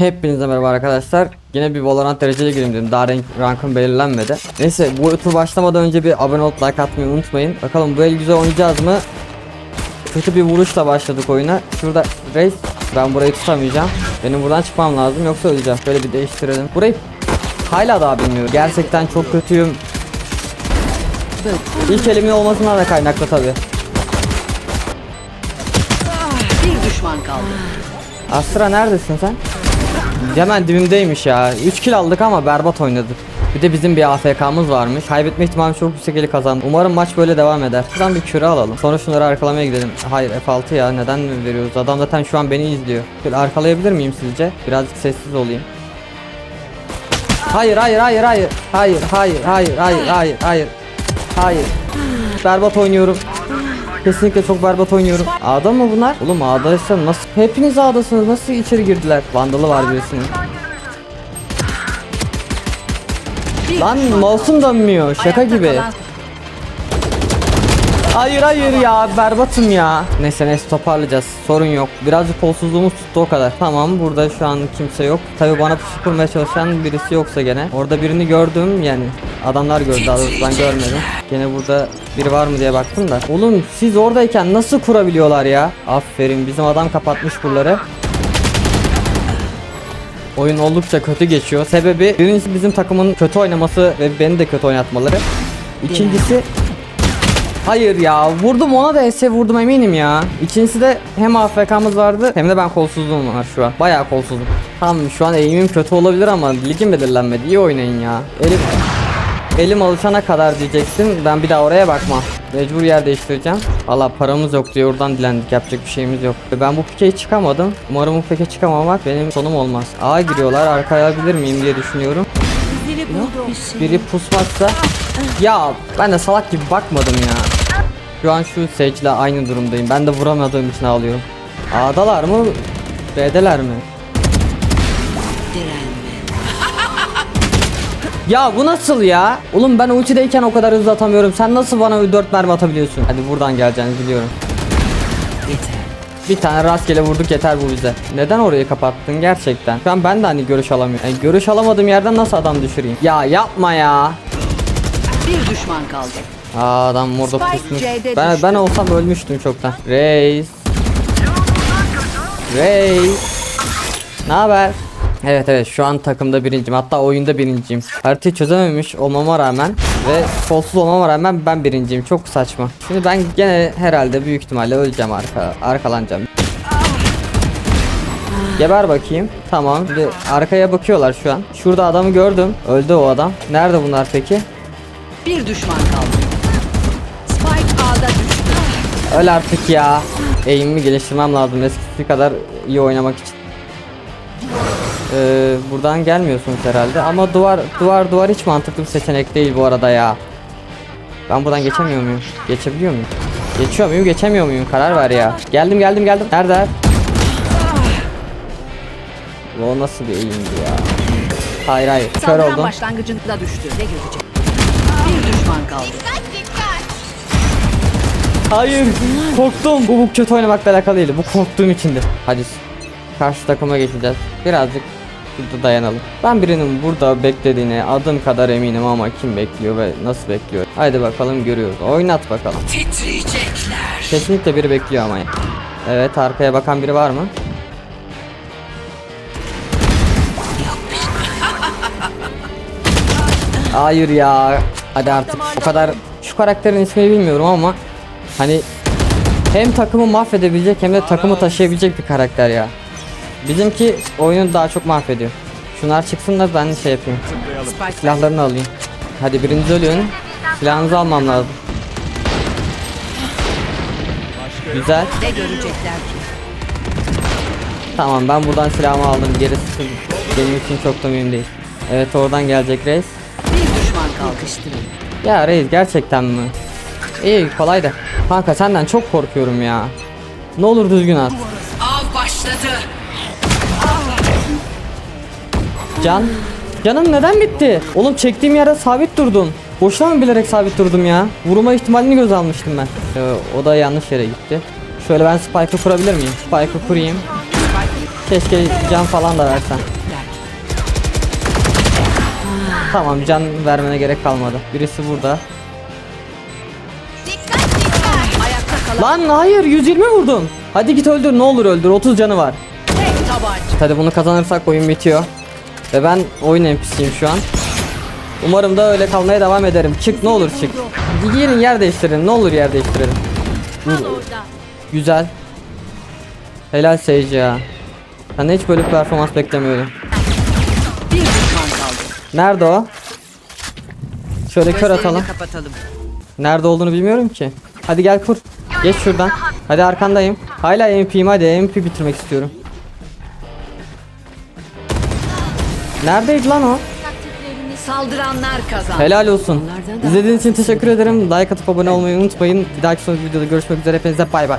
Hepinize merhaba arkadaşlar. Yine bir Valorant dereceli gireyim dedim. Daha renk, rankım belirlenmedi. Neyse bu tur başlamadan önce bir abone olup like atmayı unutmayın. Bakalım bu el güzel oynayacağız mı? Kötü bir vuruşla başladık oyuna. Şurada Reis ben burayı tutamayacağım. Benim buradan çıkmam lazım yoksa öleceğim. Böyle bir değiştirelim. Burayı hala daha bilmiyorum. Gerçekten çok kötüyüm. İlk elimin olmasından da kaynaklı tabi. Bir düşman kaldı. Astra neredesin sen? Hemen dibimdeymiş ya. 3 kill aldık ama berbat oynadık. Bir de bizim bir AFK'mız varmış. Kaybetme ihtimali çok yüksek eli kazandı. Umarım maç böyle devam eder. Şuradan bir küre alalım. Sonra şunları arkalamaya gidelim. Hayır F6 ya neden veriyoruz? Adam zaten şu an beni izliyor. Şöyle arkalayabilir miyim sizce? Birazcık sessiz olayım. Hayır hayır hayır hayır. Hayır hayır hayır hayır hayır hayır. Hayır. Berbat oynuyorum. Kesinlikle çok berbat oynuyorum. A'da mı bunlar? Oğlum A'daysa nasıl? Hepiniz A'dasınız. Nasıl içeri girdiler? Vandalı var birisinin. Bir Lan mouse'um dönmüyor. Şaka Ayakta gibi. kalan Hayır hayır ya berbatım ya. Neyse neyse toparlayacağız. Sorun yok. Birazcık kolsuzluğumuz tuttu o kadar. Tamam burada şu an kimse yok. Tabi bana pusu kurmaya çalışan birisi yoksa gene. Orada birini gördüm yani. Adamlar gördü doğrusu ben görmedim. Gene burada biri var mı diye baktım da. Oğlum siz oradayken nasıl kurabiliyorlar ya? Aferin bizim adam kapatmış buraları. Oyun oldukça kötü geçiyor. Sebebi birincisi bizim takımın kötü oynaması ve beni de kötü oynatmaları. İkincisi Hayır ya vurdum ona da ese vurdum eminim ya. İkincisi de hem AFK'mız vardı hem de ben kolsuzluğum var şu an. Bayağı kolsuzum. Tamam şu an eğimim kötü olabilir ama ligim belirlenmedi. İyi oynayın ya. Elim Elim alışana kadar diyeceksin. Ben bir daha oraya bakmam. Mecbur yer değiştireceğim. Valla paramız yok diye oradan dilendik. Yapacak bir şeyimiz yok. Ben bu pikeye çıkamadım. Umarım bu pike çıkamamak benim sonum olmaz. A giriyorlar. Arkayabilir miyim diye düşünüyorum. Biri pusmazsa ya ben de salak gibi bakmadım ya. Şu an şu Sage'le aynı durumdayım. Ben de vuramadığım için ağlıyorum. A'dalar mı? B'deler mi? Ya bu nasıl ya? Oğlum ben ultideyken o kadar hızlı atamıyorum. Sen nasıl bana 4 mermi atabiliyorsun? Hadi buradan geleceğini biliyorum. Bir tane rastgele vurduk yeter bu bize. Neden orayı kapattın gerçekten? Şu an ben de hani görüş alamıyorum. Yani görüş alamadığım yerden nasıl adam düşüreyim? Ya yapma ya. bir düşman kaldı. Aa adam orada pusmuş. Ben, ben olsam ölmüştüm çoktan. Reis. Reis. Ne haber? Evet evet şu an takımda birinciyim hatta oyunda birinciyim. Haritayı çözememiş olmama rağmen ve kolsuz olmama rağmen ben birinciyim çok saçma. Şimdi ben gene herhalde büyük ihtimalle öleceğim arka arkalanacağım. Geber bakayım. Tamam. Şimdi arkaya bakıyorlar şu an. Şurada adamı gördüm. Öldü o adam. Nerede bunlar peki? Bir düşman kaldı. Spike A'da düştü. Öl artık ya. Eğimimi geliştirmem lazım eskisi kadar iyi oynamak için. Ee, buradan gelmiyorsunuz herhalde ama duvar duvar duvar hiç mantıklı bir seçenek değil bu arada ya. Ben buradan geçemiyor muyum? Geçebiliyor muyum? Geçiyor muyum? Geçemiyor muyum? Karar ver ya. Geldim geldim geldim. Nerede? O nasıl bir eğimdi ya? Hayır hayır. Kör Saldıran oldum. başlangıcında düştü. Ne görecek? Bir düşman kaldı. Hayır korktum. Bu, bu kötü oynamakla alakalı değil. Bu korktuğum içindi. Hadi karşı takıma geçeceğiz. Birazcık burada dayanalım. Ben birinin burada beklediğine adım kadar eminim ama kim bekliyor ve nasıl bekliyor? Haydi bakalım görüyoruz. Oynat bakalım. Titriyecekler. Kesinlikle biri bekliyor ama. Evet arkaya bakan biri var mı? Hayır ya. Hadi artık o kadar şu karakterin ismini bilmiyorum ama hani hem takımı mahvedebilecek hem de takımı taşıyabilecek bir karakter ya. Bizimki oyunu daha çok mahvediyor. Şunlar çıksın da ben şey yapayım. Silahlarını alayım. Hadi birinci ölüyorsun. Silahınızı almam lazım. Güzel. ne görecekler ki? Tamam ben buradan silahımı aldım. Gerisi benim için çok da mühim değil. Evet oradan gelecek reis. Bir düşman kaldı. Ya reis gerçekten mi? İyi kolay da. Kanka senden çok korkuyorum ya. Ne olur düzgün at. Can. Canım neden bitti? Oğlum çektiğim yere sabit durdum. Boşuna mı bilerek sabit durdum ya? Vurma ihtimalini göz almıştım ben. Ee, o da yanlış yere gitti. Şöyle ben spike'ı kurabilir miyim? Spike'ı kurayım. Keşke can falan da versen. Tamam can vermene gerek kalmadı. Birisi burada. Lan hayır 120 vurdum. Hadi git öldür ne olur öldür 30 canı var. Hadi bunu kazanırsak oyun bitiyor. Ve ben oyun NPC'yim şu an. Umarım da öyle kalmaya devam ederim. Çık ne olur çık. Gelin yer değiştirelim ne olur yer değiştirelim. Güzel. Helal Sage ya. Ben hiç böyle bir performans beklemiyordum. Nerede o? Şöyle kör atalım. Nerede olduğunu bilmiyorum ki. Hadi gel kur. Geç şuradan. Hadi arkandayım. Hala MP'yim hadi MP bitirmek istiyorum. Neredeydi lan o? Saldıranlar kazandı. Helal olsun. İzlediğiniz için teşekkür ederim. Like atıp abone olmayı unutmayın. Bir dahaki sonraki videoda görüşmek üzere. Hepinize bay bay.